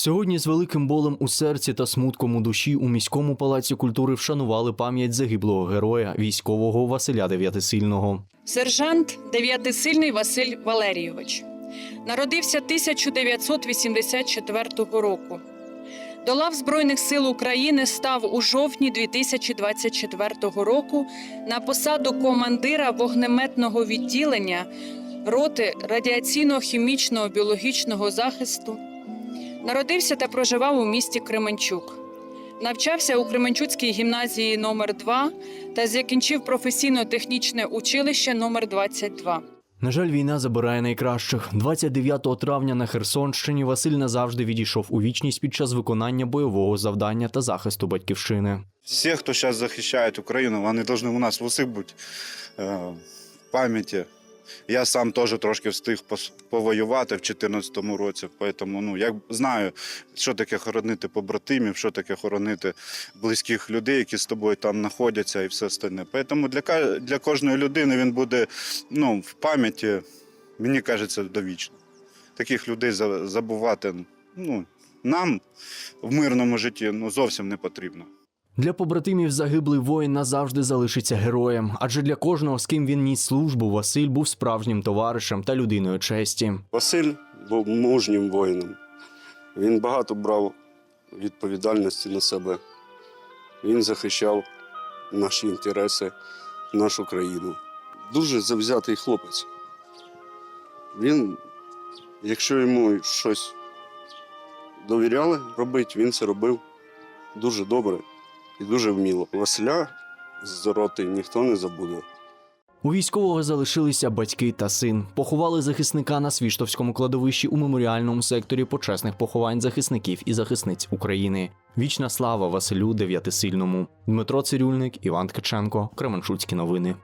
Сьогодні з великим болем у серці та смутком у душі у міському палаці культури вшанували пам'ять загиблого героя, військового Василя Дев'ятисильного. Сержант Дев'ятисильний Василь Валерійович народився 1984 року. До лав Збройних сил України став у жовтні 2024 року на посаду командира вогнеметного відділення роти радіаційно-хімічного біологічного захисту. Народився та проживав у місті Кременчук. Навчався у Кременчуцькій гімназії номер 2 та закінчив професійно-технічне училище номер 22. На жаль, війна забирає найкращих. 29 травня на Херсонщині Василь назавжди відійшов у вічність під час виконання бойового завдання та захисту батьківщини. Все, кто сейчас защищает Украину, они должны у нас в усіх бути е, в пам'яті. Я сам теж трошки встиг повоювати в 2014 році, тому ну, я знаю, що таке хоронити побратимів, що таке хоронити близьких людей, які з тобою там знаходяться і все остальне. Тому для, для кожної людини він буде ну, в пам'яті, мені кажеться, довічно. Таких людей забувати ну, нам в мирному житті ну, зовсім не потрібно. Для побратимів загиблий воїн назавжди залишиться героєм, адже для кожного, з ким він ніс службу, Василь був справжнім товаришем та людиною честі. Василь був мужнім воїном. Він багато брав відповідальності на себе. Він захищав наші інтереси, нашу країну. Дуже завзятий хлопець. Він, якщо йому щось довіряли робити, він це робив дуже добре і дуже вміло. Василя з роти ніхто не забуде. У військового залишилися батьки та син. Поховали захисника на Свіштовському кладовищі у меморіальному секторі почесних поховань захисників і захисниць України. Вічна слава Василю Дев'ятисильному. Дмитро Цирюльник, Іван Ткаченко, Кременчуцькі новини.